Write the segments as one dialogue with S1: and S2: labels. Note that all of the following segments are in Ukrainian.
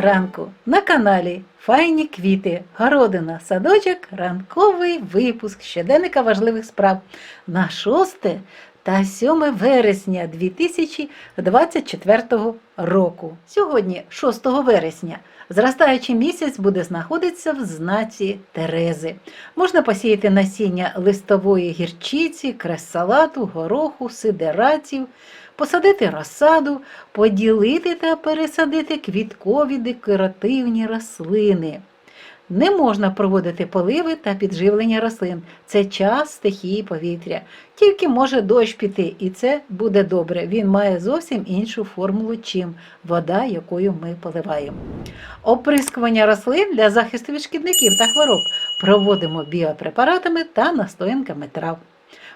S1: ранку на каналі Файні квіти, городина, садочок, ранковий випуск щоденника важливих справ на 6 та 7 вересня 2024 року. Сьогодні, 6 вересня, зростаючий місяць буде знаходитися в знаці Терези. Можна посіяти насіння листової гірчиці, крес-салату, гороху, сидератів, посадити розсаду, поділити та пересадити квіткові декоративні рослини. Не можна проводити поливи та підживлення рослин. Це час стихії повітря. Тільки може дощ піти, і це буде добре. Він має зовсім іншу формулу, чим вода, якою ми поливаємо. Оприскування рослин для захисту від шкідників та хвороб проводимо біопрепаратами та настоянками трав.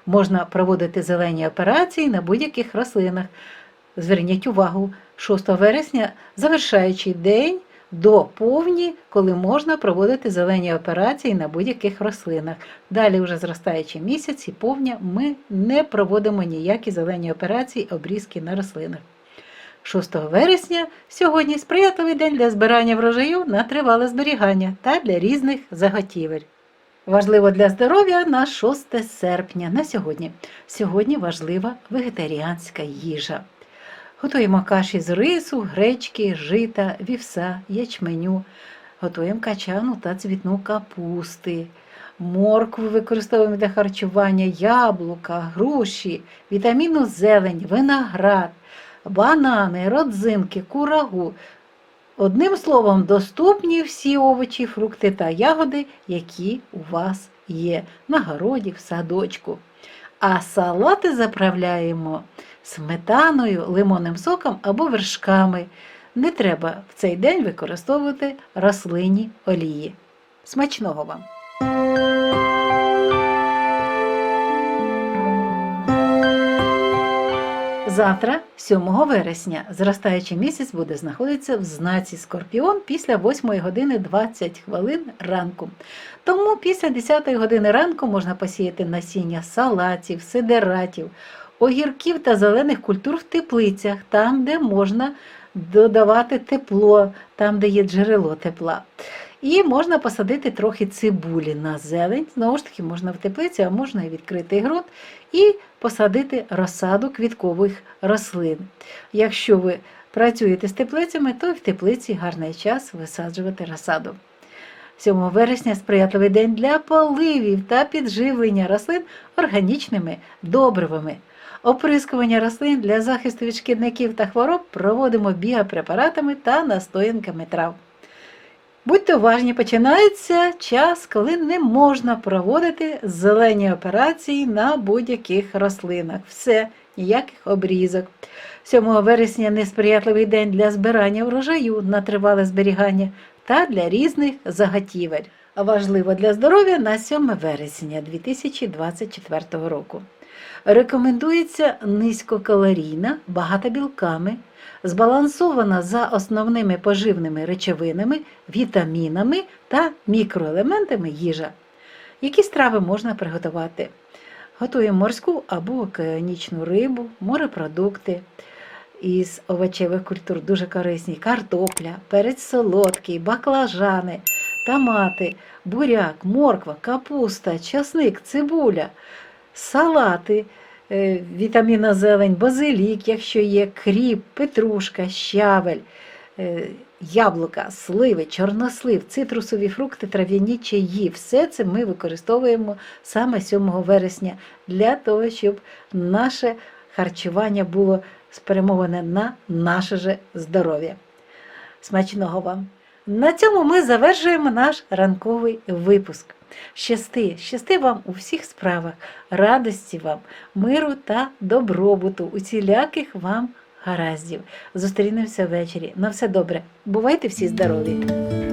S1: Можна проводити зелені операції на будь-яких рослинах. Зверніть увагу, 6 вересня завершаючий день до повні, коли можна проводити зелені операції на будь-яких рослинах. Далі, вже зростаючий місяць і повня, ми не проводимо ніякі зелені операції, обрізки на рослинах. 6 вересня сьогодні сприятливий день для збирання врожаю на тривале зберігання та для різних заготівель. Важливо для здоров'я на 6 серпня на сьогодні. Сьогодні важлива вегетаріанська їжа. Готуємо каші з рису, гречки, жита, вівса, ячменю. Готуємо качану та цвітну капусти. Моркву використовуємо для харчування, яблука, груші, вітамінну зелень, виноград, банани, родзинки, курагу. Одним словом, доступні всі овочі, фрукти та ягоди, які у вас є на городі, в садочку. А салати заправляємо сметаною, лимонним соком або вершками. Не треба в цей день використовувати рослинні олії. Смачного вам! Завтра, 7 вересня, зростаючий місяць буде знаходитися в знаці Скорпіон після 8 години 20 хвилин ранку. Тому після 10 години ранку можна посіяти насіння салатів, сидератів, огірків та зелених культур в теплицях, там, де можна додавати тепло, там, де є джерело тепла. І можна посадити трохи цибулі на зелень. Знову ж таки, можна в теплиці, а можна і відкритий ґрунт, і посадити розсаду квіткових рослин. Якщо ви працюєте з теплицями, то в теплиці гарний час висаджувати розсаду. 7 вересня сприятливий день для поливів та підживлення рослин органічними добривами. Оприскування рослин для захисту від шкідників та хвороб проводимо біопрепаратами та настоянками трав. Будьте уважні, починається час, коли не можна проводити зелені операції на будь-яких рослинах. Все, ніяких обрізок. 7 вересня несприятливий день для збирання врожаю на тривале зберігання та для різних заготівель. Важливо для здоров'я на 7 вересня 2024 року. Рекомендується низькокалорійна, багата білками, збалансована за основними поживними речовинами, вітамінами та мікроелементами їжа. Які страви можна приготувати? Готуємо морську або океанічну рибу, морепродукти із овочевих культур дуже корисні, картопля, перець солодкий, баклажани, томати, буряк, морква, капуста, часник, цибуля, салати, е, вітамінна зелень, базилік, якщо є, кріп, петрушка, щавель, е, яблука, сливи, чорнослив, цитрусові фрукти, трав'яні чаї. Все це ми використовуємо саме 7 вересня для того, щоб наше харчування було спрямоване на наше же здоров'я. Смачного вам! На цьому ми завершуємо наш ранковий випуск. Щасти, щасти вам у всіх справах, радості вам, миру та добробуту, усіляких вам гараздів. Зустрінемося ввечері. На все добре. Бувайте всі здорові!